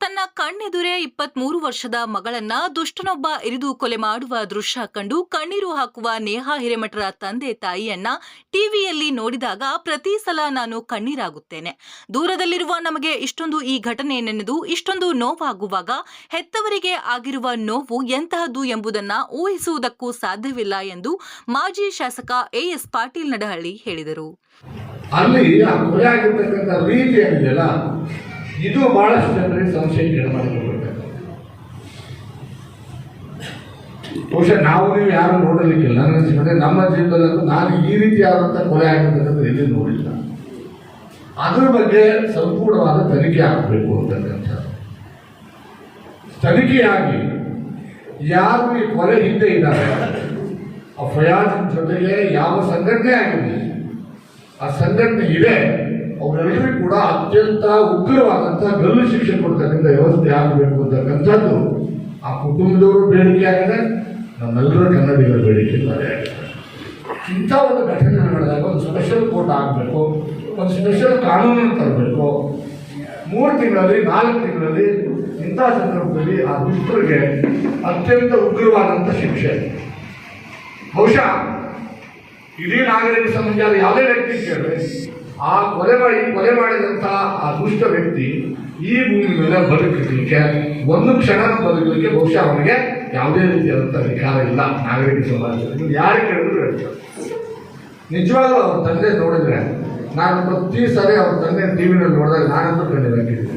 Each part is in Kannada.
ತನ್ನ ಕಣ್ಣೆದುರೇ ಇಪ್ಪತ್ಮೂರು ವರ್ಷದ ಮಗಳನ್ನ ದುಷ್ಟನೊಬ್ಬ ಇರಿದು ಕೊಲೆ ಮಾಡುವ ದೃಶ್ಯ ಕಂಡು ಕಣ್ಣೀರು ಹಾಕುವ ನೇಹಾ ಹಿರೇಮಠರ ತಂದೆ ತಾಯಿಯನ್ನ ಟಿವಿಯಲ್ಲಿ ನೋಡಿದಾಗ ಪ್ರತಿ ಸಲ ನಾನು ಕಣ್ಣೀರಾಗುತ್ತೇನೆ. ದೂರದಲ್ಲಿರುವ ನಮಗೆ ಇಷ್ಟೊಂದು ಈ ಘಟನೆ ನೆನೆದು ಇಷ್ಟೊಂದು ನೋವಾಗುವಾಗ ಹೆತ್ತವರಿಗೆ ಆಗಿರುವ ನೋವು ಎಂತಹದ್ದು ಎಂಬುದನ್ನ ಊಹಿಸುವುದಕ್ಕೂ ಸಾಧ್ಯವಿಲ್ಲ ಎಂದು ಮಾಜಿ ಶಾಸಕ ಎಎಸ್ ಪಾಟೀಲ್ ನಡಹಳ್ಳಿ ಹೇಳಿದರು. ಇದು ಬಹಳಷ್ಟು ಜನರಿಗೆ ಸಂಶಯ ನಿರ್ಮಾಣ ಬಹುಶಃ ನಾವು ನೀವು ಯಾರು ನೋಡಲಿಕ್ಕಿಲ್ಲ. ಅನ್ಸಿದ್ರೆ ನಮ್ಮ ಜೀವನದಲ್ಲೂ ನಾನು ಈ ರೀತಿ ರೀತಿಯಾದಂಥ ಕೊಲೆ ಆಗಿರ್ತಕ್ಕಂಥ ಎಲ್ಲಿ ನೋಡಿಲ್ಲ. ಅದ್ರ ಬಗ್ಗೆ ಸಂಪೂರ್ಣವಾದ ತನಿಖೆ ಆಗಬೇಕು ಅಂತಕ್ಕಂಥ. ತನಿಖೆಯಾಗಿ ಯಾರು ಈ ಕೊಲೆ ಹಿಂದೆ ಇದ್ದಾರೆ, ಆ ಫಯಾಜ್ ಜೊತೆಗೆ ಯಾವ ಸಂಘಟನೆ ಆಗಿದೆ, ಆ ಸಂಘಟನೆ ಇದೆ ಅವರೆಲ್ಲರಿಗೂ ಕೂಡ ಅತ್ಯಂತ ಉಗ್ರವಾದಂತಹ ಗಲ್ಲು ಶಿಕ್ಷೆ ಕೊಡ್ತಕ್ಕಂಥ ವ್ಯವಸ್ಥೆ ಆಗಬೇಕು ಅಂತಕ್ಕಂಥದ್ದು ಆ ಕುಟುಂಬದವರು ಬೇಡಿಕೆ ಆಗಿದೆ. ನಮ್ಮೆಲ್ಲರ ಕನ್ನಡಿಗರ ಬೇಡಿಕೆ ಇಂಥ ಒಂದು ಘಟನೆ ನಡೆದಾಗ ಒಂದು ಸ್ಪೆಷಲ್ ಕೋರ್ಟ್ ಆಗಬೇಕು, ಒಂದು ಸ್ಪೆಷಲ್ ಕಾನೂನನ್ನು ತರಬೇಕು. ಮೂರು ತಿಂಗಳಲ್ಲಿ, ನಾಲ್ಕು ತಿಂಗಳಲ್ಲಿ, ಇಂಥ ಸಂದರ್ಭದಲ್ಲಿ ಆ ದುಷ್ಟರಿಗೆ ಅತ್ಯಂತ ಉಗ್ರವಾದಂಥ ಶಿಕ್ಷೆ. ಬಹುಶಃ ಇಡೀ ನಾಗರಿಕ ಸಮಾಜದ ಯಾವುದೇ ವ್ಯಕ್ತಿ ಕೇಳಿದ್ರೆ ಆ ಕೊಲೆ ಮಾಡಿ, ಕೊಲೆ ಮಾಡಿದಂಥ ಆ ದುಷ್ಟ ವ್ಯಕ್ತಿ ಈ ಭೂಮಿ ಮೇಲೆ ಬದುಕಲಿಕ್ಕೆ, ಒಂದು ಕ್ಷಣ ಬದುಕಲಿಕ್ಕೆ ಬಹುಶಃ ಅವನಿಗೆ ಯಾವುದೇ ರೀತಿಯಾದಂಥ ಅಧಿಕಾರ ಇಲ್ಲ. ನಾಗರಿಕ ಸಮಾಜದಲ್ಲಿ. ಯಾರು ಕೇಳಿದ್ರು ಹೇಳ್ತಾರೆ. ನಿಜವಾಗ್ಲೂ ಅವ್ರ ತಂದೆ ನೋಡಿದ್ರೆ, ನಾನು ಪ್ರತಿ ಸಾರಿ ಅವ್ರ ತಂದೆ ಟಿವಿನಲ್ಲಿ ನೋಡಿದಾಗ ನಾನಂತೂ ಕಣ್ಣಿರಾಗಿದ್ದೀನಿ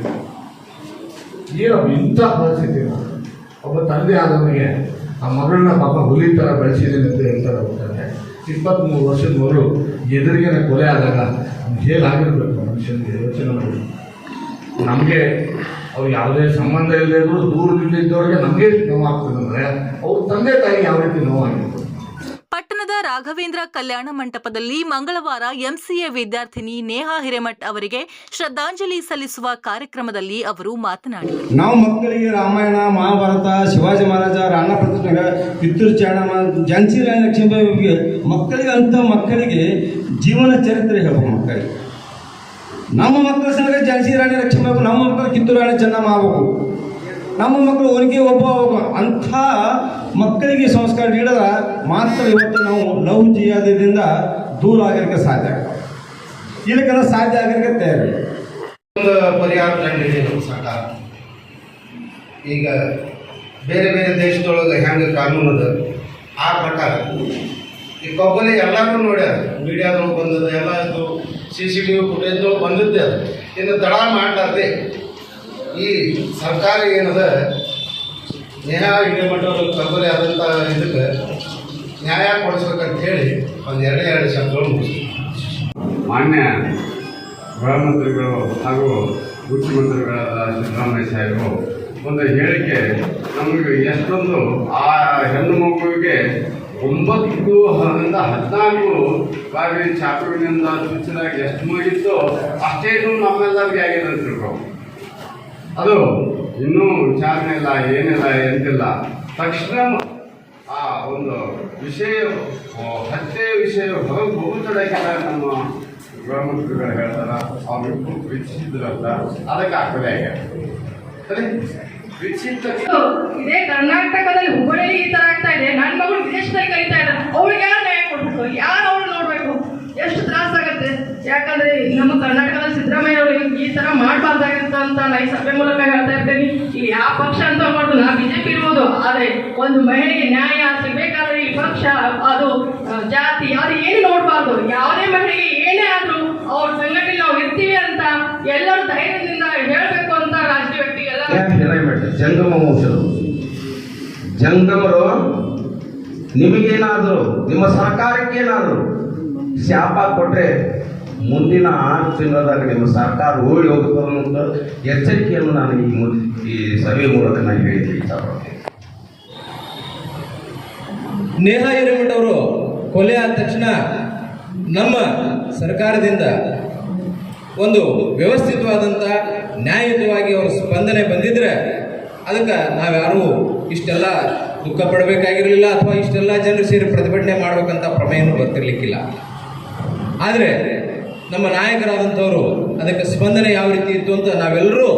ಏನು ಇಂಥ ಪರಿಸ್ಥಿತಿ? ಒಬ್ಬ ತಂದೆ ಆದವನಿಗೆ ಆ ಮಗಳನ್ನ ಪಾಪ ಹುಲಿ ಥರ ಬೆಳೆಸಿದ್ದೀನಿ ಅಂತ ಹೇಳ್ತಾರೆ ಅವ್ರ ತಂದೆ. ಇಪ್ಪತ್ತ್ಮೂರು ವರ್ಷದ ಮೊದಲು ಎದುರಿಗೆ ಕೊಲೆ ಆದಾಗ ಅವ್ನು ಆಗಿರಬೇಕು ಮನುಷ್ಯನಿಗೆ? ಯೋಚನೆ ಮಾಡಿ. ನಮಗೆ ಅವ್ರು ಯಾವುದೇ ಸಂಬಂಧ ಇಲ್ಲದೆ ಇದ್ರು ದೂರದಿಂದ ಇದ್ದವ್ರಿಗೆ ನಮಗೆ ನೋವಾಗ್ತದೆ ಅಂದರೆ ಅವ್ರ ತಂದೆ ತಾಯಿಗೆ ಯಾವ ರೀತಿ ನೋವಾಗಿರ್ತದೆ ಪಟ್ಟಣದ ರಾಘವೇಂದ್ರ ಕಲ್ಯಾಣ ಮಂಟಪದಲ್ಲಿ ಮಂಗಳವಾರ ಎಂಸಿಎ ವಿದ್ಯಾರ್ಥಿನಿ ನೇಹಾ ಹಿರೇಮಠ್ ಅವರಿಗೆ ಶ್ರದ್ಧಾಂಜಲಿ ಸಲ್ಲಿಸುವ ಕಾರ್ಯಕ್ರಮದಲ್ಲಿ ಅವರು ಮಾತನಾಡಿದರು. ನಾವು ಮಕ್ಕಳಿಗೆ ರಾಮಾಯಣ, ಮಹಾಭಾರತ, ಶಿವಾಜಿ ಮಹಾರಾಜ ರಾಣ ಪ್ರತಿಷ್ಠಾನ ಕಿತ್ತೂರು ಚೆನ್ನಮ್ಮ ಝಾನ್ಸಿ ರಾಣಿ ಲಕ್ಷ್ಮೀಬಾಯಿ ಮಕ್ಕಳಿಗೆ ಅಂತ ಮಕ್ಕಳಿಗೆ ಜೀವನ ಚರಿತ್ರೆ ಹೇಳುವ ಮಕ್ಕಳಿಗೆ. ನಮ್ಮ ಮಕ್ಕಳ ಸಂಗ ಝಾನ್ಸಿ ರಾಣಿ ಲಕ್ಷ್ಮೀಬಾಯಿ, ನಮ್ಮ ಮಕ್ಕಳು ಕಿತ್ತೂರು ರಾಣಿ ಚೆನ್ನಮ್ಮ ಆಗ್ಬೇಕು ನಮ್ಮ ಮಕ್ಕಳು ಅವನಿಗೆ ಒಬ್ಬ ಅಂಥ ಮಕ್ಕಳಿಗೆ ಸಂಸ್ಕಾರ ನೀಡಿದ್ರೆ ಮಾತ್ರ ಇವತ್ತು ನಾವು ಲವ್ ಜಿಯಾದದಿಂದ ದೂರ ಆಗಿರಕ್ಕೆ ಸಾಧ್ಯ ಆಗ್ತದೆ ಇದಕ್ಕೆಲ್ಲ ಸಾಧ್ಯ ಆಗಿರಕ್ಕೆ ತಯಾರಿ. ಒಂದು ಪರಿಹಾರ ಕಂಡಿದೆ ನಮ್ಮ ಸರ್ಕಾರ ಈಗ ಬೇರೆ ಬೇರೆ ದೇಶದೊಳಗೆ ಹೆಂಗೆ ಕಾನೂನು ಅದ ಆ ಪ್ರಕಾರ. ಈ ಕೊಬ್ಬಲಿ ಎಲ್ಲರೂ ನೋಡ್ಯಾರ ಮೀಡಿಯಾದೊಳಗೆ ಬಂದದ ಎಲ್ಲ ಇದು ಸಿ ಸಿ ಟಿ ವಿ ಫುಟೇಜ್ದೊಳಗೆ ಬಂದಿದ್ದೆ ಅದು. ಇನ್ನು ತಡ ಮಾಡ್ಲಾರ್ದೆ ಈ ಸರ್ಕಾರ ಏನದ? ನೇಹಾ ಹಿರೇಮಠವ್ರ ತೊಂದರೆ ಆದಂಥ ಇದಕ್ಕೆ ನ್ಯಾಯ ಕೊಡಿಸ್ಬೇಕಂತ ಹೇಳಿ ಒಂದು ಎರಡು ಎರಡು ಶಬ್ದಗಳು ಮಾನ್ಯ ಗೃಹಮಂತ್ರಿಗಳು ಹಾಗೂ ಮುಖ್ಯಮಂತ್ರಿಗಳಾದ ಸಿದ್ದರಾಮಯ್ಯ ಸಾಹೇಬರು, ಒಂದು ಹೇಳಿಕೆ, ನಮಗೆ ಎಷ್ಟೊಂದು ಆ ಹೆಣ್ಣು ಮಗುವಿಗೆ ಒಂಬತ್ತು ಹಿಂದ ಹದಿನಾಲ್ಕು ಬಾರಿ ಚಾಕುವಿನಿಂದ ಚುಚ್ಚಿದಾಗ ಎಷ್ಟು ಮುಗಿತ್ತೋ ಅಷ್ಟೇನು ನಮ್ಮೆಲ್ಲರಿಗೆ ಆಗಿದೆ ಅಂತ ತಿಳ್ಕೊ. ಅದು ಇನ್ನೂ ವಿಚಾರಣೆ ಇಲ್ಲ ಏನಿಲ್ಲ ಎಂತಿಲ್ಲ ತಕ್ಷಣ ಆ ಒಂದು ವಿಷಯ ಹತ್ಯೆ ವಿಷಯ ಹೊರಗೆ ನಮ್ಮ ಗೃಹಮಂತ್ರಿಗಳು ಹೇಳ್ತಾರ ಅವರಿಬ್ಬರು ಪ್ರೀತಿಸಿದ್ರಲ್ಲ ಅದಕ್ಕೆ ಆಗ್ತದೆ ಸರಿ? ಇದೇ ಕರ್ನಾಟಕದಲ್ಲಿ ಹುಬ್ಬಳ್ಳಿ ಈ ತರ ಆಗ್ತಾ ಇದೆ. ನನ್ನ ಮಗಳು ವಿದೇಶದಲ್ಲಿ ಕಲಿತಾ ಇದ್ದಾರೆ ಅವಳಿಗೆ ಯಾರು ನ್ಯಾಯ ಕೊಡ್ಬೇಕು. ಯಾರು ಅವಳು ನೋಡ್ಬೇಕು? ಎಷ್ಟು ತ್ರಾಸ ಯಾಕಂದ್ರೆ ನಮ್ಮ ಕರ್ನಾಟಕದ ಸಿದ್ದರಾಮಯ್ಯ ಅವರು ಈ ತರ ಮಾಡಬಾರ್ದಾಗಿತ್ತು ಅಂತ ನಾನು ಸಭೆ ಮೂಲಕ ಹೇಳ್ತಾ ಇರ್ತೇನೆ. ಇಲ್ಲಿ ಯಾವ ಪಕ್ಷ ಅಂತ ಮಾಡುದು ನಾ ಬಿಜೆಪಿ ಇರ್ಬೋದು, ಆದ್ರೆ ಒಂದು ಮಹಿಳೆಗೆ ನ್ಯಾಯ ಸಿಗಬೇಕಾದ್ರೆ ಈ ಪಕ್ಷ, ಅದು ಜಾತಿ, ಅದು ಏನು ನೋಡಬಾರ್ದು. ಯಾವುದೇ ಮಹಿಳೆಗೆ ಏನೇ ಆದ್ರೂ ಅವ್ರ ಸಂಘಟನೆ ನಾವು ಇರ್ತೀವಿ ಅಂತ ಎಲ್ಲರೂ ಧೈರ್ಯದಿಂದ ಹೇಳ್ಬೇಕು ಅಂತ ರಾಜಕೀಯ ವ್ಯಕ್ತಿಗೆಲ್ಲ ಜಂಗಮ ವಂಶರು ಜಂಗಮರು ನಿಮಗೇನಾದರೂ, ನಿಮ್ಮ ಸರ್ಕಾರಕ್ಕೇನಾದರೂ ಶಾಪ ಕೊಟ್ಟರೆ ಮುಂದಿನ ಆರು ತಿಂಗಳದಾಗ ನಿಮ್ಮ ಸರ್ಕಾರ ಓಡಿ ಹೋಗ್ತದೆ ಅನ್ನೋ ಎಚ್ಚರಿಕೆಯನ್ನು ನಾನು ಈ ಈ ಸಭೆ ಮೂಲಕ ನಾನು ಹೇಳಿದ್ದೆ ನೇಹಾ ಹಿರೇಮಠ ಅವರು, ಕೊಲೆ ಆದ ತಕ್ಷಣ ನಮ್ಮ ಸರ್ಕಾರದಿಂದ ಒಂದು ವ್ಯವಸ್ಥಿತವಾದಂಥ ನ್ಯಾಯಯುತವಾಗಿ ಅವರ ಸ್ಪಂದನೆ ಬಂದಿದ್ರೆ ಅದಕ್ಕೆ ನಾವ್ಯಾರೂ ಇಷ್ಟೆಲ್ಲ ದುಃಖ ಪಡಬೇಕಾಗಿರಲಿಲ್ಲ ಅಥವಾ ಇಷ್ಟೆಲ್ಲ ಜನರು ಸೇರಿ ಪ್ರತಿಭಟನೆ ಮಾಡಬೇಕಂತ ಪ್ರಮೇಯನೂ ಗೊತ್ತಿರಲಿಕ್ಕಿಲ್ಲ ಆದರೆ ನಮ್ಮ ನಾಯಕರಾದಂಥವರು ಅದಕ್ಕೆ ಸ್ಪಂದನೆ ಯಾವ ರೀತಿ ಇತ್ತು ಅಂತ ನಾವೆಲ್ಲರೂ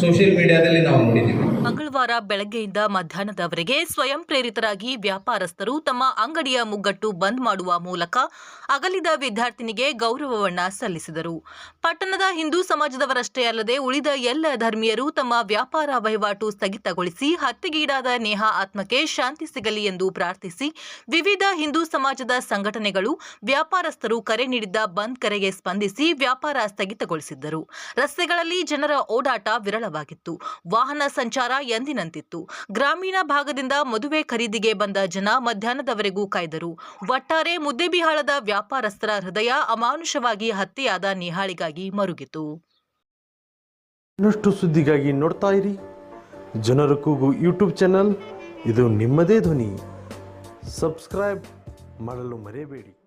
ಸೋಷಿಯಲ್ ಮೀಡಿಯಾದಲ್ಲಿ ನಾವು ನೋಡಿದ್ದೀವಿ. ಮಂಗಳವಾರ ಬೆಳಗ್ಗೆಯಿಂದ ಮಧ್ಯಾಹ್ನದವರೆಗೆ ಸ್ವಯಂ ಪ್ರೇರಿತರಾಗಿ ವ್ಯಾಪಾರಸ್ಥರು ತಮ್ಮ ಅಂಗಡಿಯ ಮುಗ್ಗಟ್ಟು ಬಂದ್ ಮಾಡುವ ಮೂಲಕ ಅಗಲಿದ ವಿದ್ಯಾರ್ಥಿನಿಗೆ ಗೌರವವನ್ನ ಸಲ್ಲಿಸಿದರು. ಪಟ್ಟಣದ ಹಿಂದೂ ಸಮಾಜದವರಷ್ಟೇ ಅಲ್ಲದೆ ಉಳಿದ ಎಲ್ಲ ಧರ್ಮೀಯರು ತಮ್ಮ ವ್ಯಾಪಾರ ವಹಿವಾಟು ಸ್ಥಗಿತಗೊಳಿಸಿ ಹತ್ಯೆಗೀಡಾದ ನೇಹಾ ಆತ್ಮಕ್ಕೆ ಶಾಂತಿ ಸಿಗಲಿ ಎಂದು ಪ್ರಾರ್ಥಿಸಿ ವಿವಿಧ ಹಿಂದೂ ಸಮಾಜದ ಸಂಘಟನೆಗಳು ವ್ಯಾಪಾರಸ್ಥರು ಕರೆ ನೀಡಿದ್ದ ಬಂದ್ ಕರೆಗೆ ಸ್ಪಂದಿಸಿ ವ್ಯಾಪಾರ ಸ್ಥಗಿತಗೊಳಿಸಿದ್ದರು. ರಸ್ತೆಗಳಲ್ಲಿ ಜನರ ಓಡಾಟ ವಿರಳವಾಗಿತ್ತು. ವಾಹನ ಸಂಚಾರ ಎಂದಿನಂತಿತ್ತು. ಗ್ರಾಮೀಣ ಭಾಗದಿಂದ ಮದುವೆ ಖರೀದಿಗೆ ಬಂದ ಜನ ಮಧ್ಯಾಹ್ನದವರೆಗೂ ಕಾಯ್ದರು. ಒಟ್ಟಾರೆ ಮುದ್ದೆಬಿಹಾಳದ ವ್ಯಾಪಾರಸ್ಥರ ಹೃದಯ ಅಮಾನುಷವಾಗಿ ಹತ್ಯೆಯಾದ ನಿಹಾಳಿಗಾಗಿ ಮರುಗಿತು. ಇನ್ನಷ್ಟು ಸುದ್ದಿಗಾಗಿ ನೋಡ್ತಾ ಇರಿ. ಜನರ ಕೂಗು ಯೂಟ್ಯೂಬ್ ಚಾನಲ್. ಇದು ನಿಮ್ಮದೇ ಧ್ವನಿ. ಸಬ್ಸ್ಕ್ರೈಬ್ ಮಾಡಲು ಮರೆಯಬೇಡಿ.